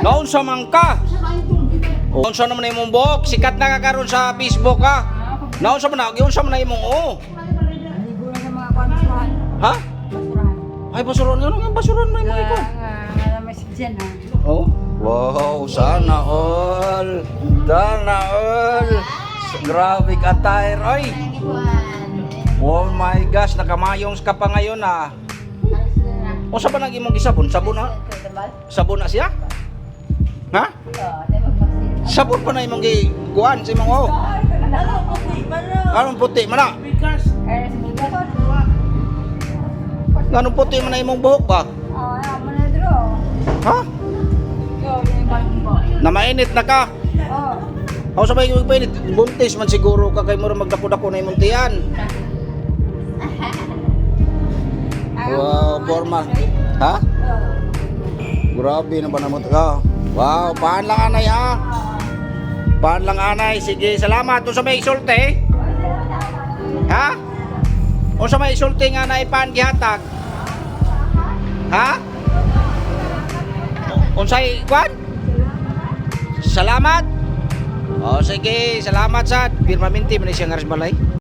Naunsa man ka? Naunsa naman na imong buhok? Sikat na ka karon sa Facebook ha? Naunsa man na? Giunsa man imong sa mga kwansuhan. Ha? Ay basuron nga nga basuron mo sidyan ha. Oh. Wow, sana all. Sana all. Grabe ka oy. Oh my gosh, nakamayong ka pa ngayon ah. O sa ba nang imong gisabon? Sabon na? Sabon na siya? Ha? Sabon pa na imong gikuan sa imong oh. Anong puti man na? Anong puti man na imong buhok ba? Ha? Mo. Na mainit na ka? Oh. Ako sa may magpainit, buntis man siguro ka kay mo magdako-dako na imong tiyan. Formal. Ha? Grabe na ba naman ka? Wow, paan lang anay ha? Paan lang anay. Sige, salamat. Kung sa may isulti. Ha? Kung sa may isulti nga na ipaan gihatag. Ha? Kung sa ikwan? Salamat. O sige, salamat sa Pirmaminti, manisya nga balay.